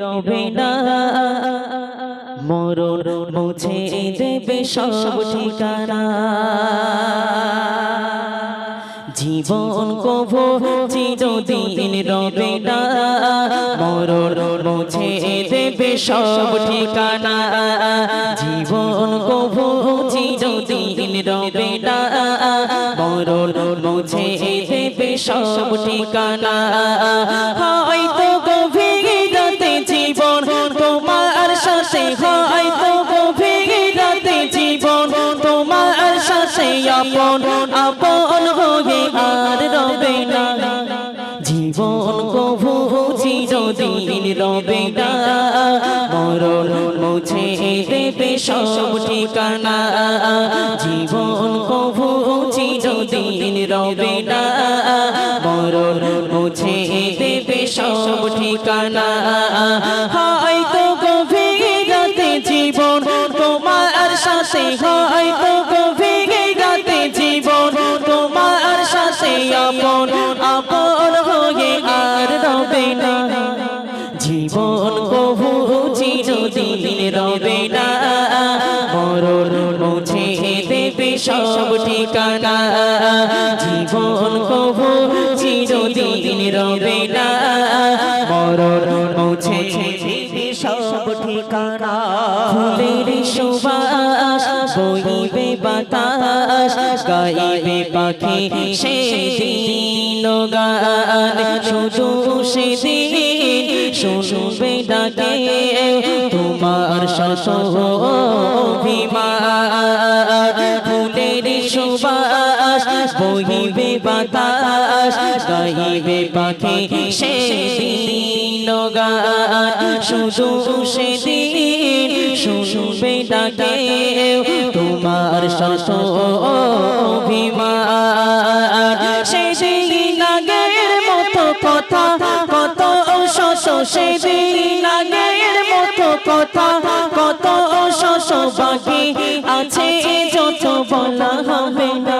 রবে না মরণ মুছে দেবে সব ঠিকানা। জীবন কভু চিরদিন রবে না। মরণ মুছে দেবে সব ঠিকানা। জীবন কভু চিরদিন রবে না। মরণ মুছে দেবে সব ঠিকানা। আপন আপন হয়ে আর রবে না। জীবন কভু চিরদিন রবে না। মরণ মুছে দেবে সব ঠিকানা। জীবন কভু চিরদিন রবে না। মরণ মুছে দেবে সব ঠিকানা। হয়তো গভীর জীবন তোমার সাথে, হয়তো জীবন কভু চিরদিন রবে না মরণ মুছে দেবে সব ঠিকানা। জীবন কভু চিরদিন রবে না। মরণ মুছে দেবে সব ঠিকানা। ফুলের সুবাস বইবে বাতাস গাইবে পাখি সেদিন গান। শুধু সেদিন শুনবে ডাকে তোমার শত অভিমান সুবাস, বহিবে বাতাস গাইবে পাখি গান। শুধু সেদিন শুনবে ডাকে তোমার শত অভিমান সেদিন আগের মতো কথা সেদিন আগের মতো কথা, কত শত বাকি আছে যত বলা হবে না।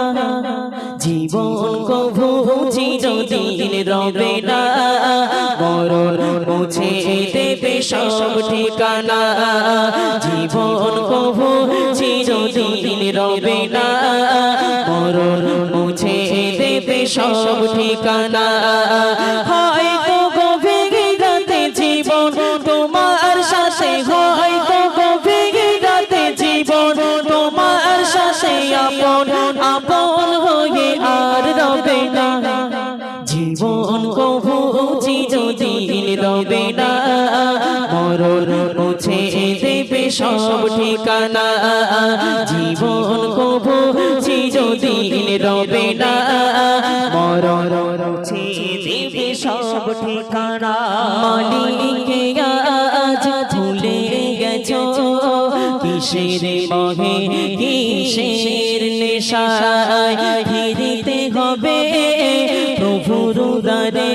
জীবন কভু চিরদিন রবে না। মরণ মুছে দেবে সব ঠিকানা। জীবন কভু চিরদিন রবে না। মরণ মুছে দেবে সব ঠিকানা। রবে না মরণ মুছে দেবে সব ঠিকানা। জীবন কভু চিরদিন রবে না। মরণ মুছে দেবে সব ঠিকানা। মালিকে আজ ভুলে গেছো? কিসের মহে, কিসের নেশায়? ফিরিতে হবে প্রভুর উদারে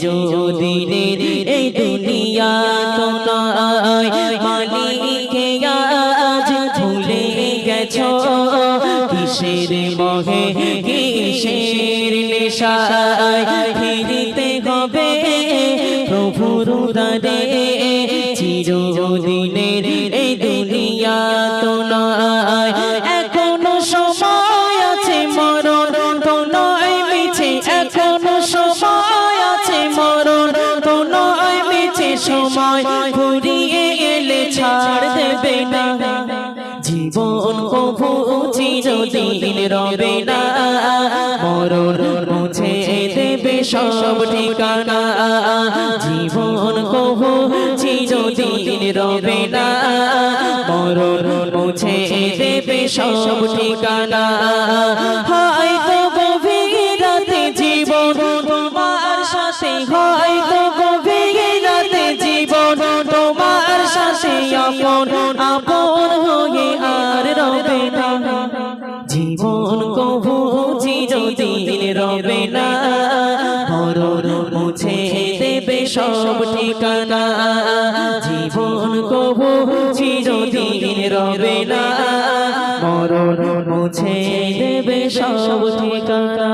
চিরদিনের এই দুনিয়া তো নয় আজ ভুলে গেছো? কিসের মহে, কিসের নেশায় ফিরিতে হবে? প্রভুর চিরদিনের এই দুনিয়া তো নয় এখনও সময় ছাড় দেবে না জীবন কভু চিরদিন রবে না। মরণ মুছে দেবে সব ঠিকানা। জীবন কভু চিরদিন রবে না। মরণ মুছে দেবে সব ঠিকানা। হয়তো আপন আপন হয়ে আর রবে না। জীবন কভু চিরদিন রবে না। মরণ মুছে দেবে সব ঠিকানা। জীবন কভু চিরদিন রবে না। মরণ মুছে দেবে সব ঠিকানা।